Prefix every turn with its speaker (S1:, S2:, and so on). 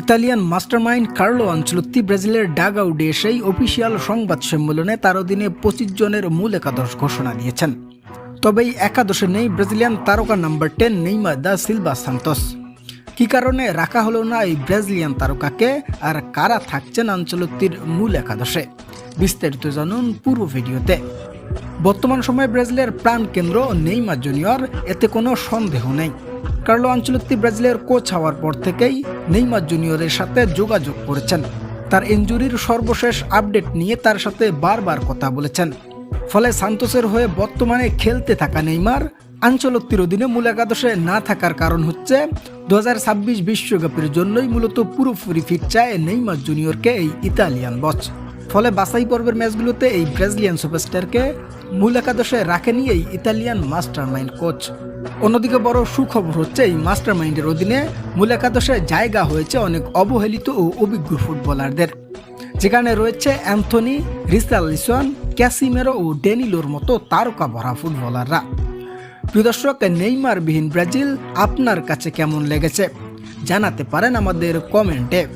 S1: Italian mastermind Carlo আঞ্চলত্তি ব্রাজিলের ডাগাউডে সেই official সংবাদ সম্মেলনে তার অধীনে পঁচিশ জনের মূল একাদশ ঘোষণা দিয়েছেন। তবে এই একাদশে নেই ব্রাজিলিয়ান তারকা number ten Neymar da Silva Santos. কি কারণে রাখা হলো না এই ব্রাজিলিয়ান তারকাকে আর কারা থাকছেন আঞ্চলত্তির মূল একাদশে? বিস্তারিত জানুন পুরো ভিডিওতে। বর্তমান সময়ে ব্রাজিলের প্রাণ কেন্দ্র নেইমা জুনিয়র, এতে কোনো সন্দেহ নেই। কার্লো আঞ্চলত্তি ব্রাজিলের কোচ হওয়ার পর থেকেই নেইমা জুনিয়রের সাথে যোগাযোগ করেছেন। তার ইঞ্জুরির সর্বশেষ আপডেট নিয়ে তার সাথে বারবার কথা বলেছেন। ফলে সান্তোসের হয়ে বর্তমানে খেলতে থাকা নেইমার আঞ্চলত্তির অধীনে মূল একাদশে না থাকার কারণ হচ্ছে দু বিশ্বকাপের জন্যই মূলত পুরোপুরি ফিট চায় নেইমার জুনিয়রকে এই ইতালিয়ান বচ ফলে বাছাই পর্বের ম্যাচগুলোতে এই ব্রাজিলিয়ান সুপারস্টারকে মূল একাদশে রাখেনি এই ইতালিয়ান মাস্টার মাইন্ড কোচ। অন্যদিকে বড় সুখবর হচ্ছে, এই মাস্টার মাইন্ডের অধীনে মূল একাদশে জায়গা হয়েছে অনেক অবহেলিত ও অভিজ্ঞ ফুটবলারদের। যেখানে রয়েছে অ্যান্থনি রিসালিসন ক্যাসিমেরো ও ডেনিলোর মতো তারকা ভরা ফুটবলাররা। প্রিয় দর্শক, নেইমারবিহীন ব্রাজিল আপনার কাছে কেমন লেগেছে? জানাতে পারেন আমাদের কমেন্টে।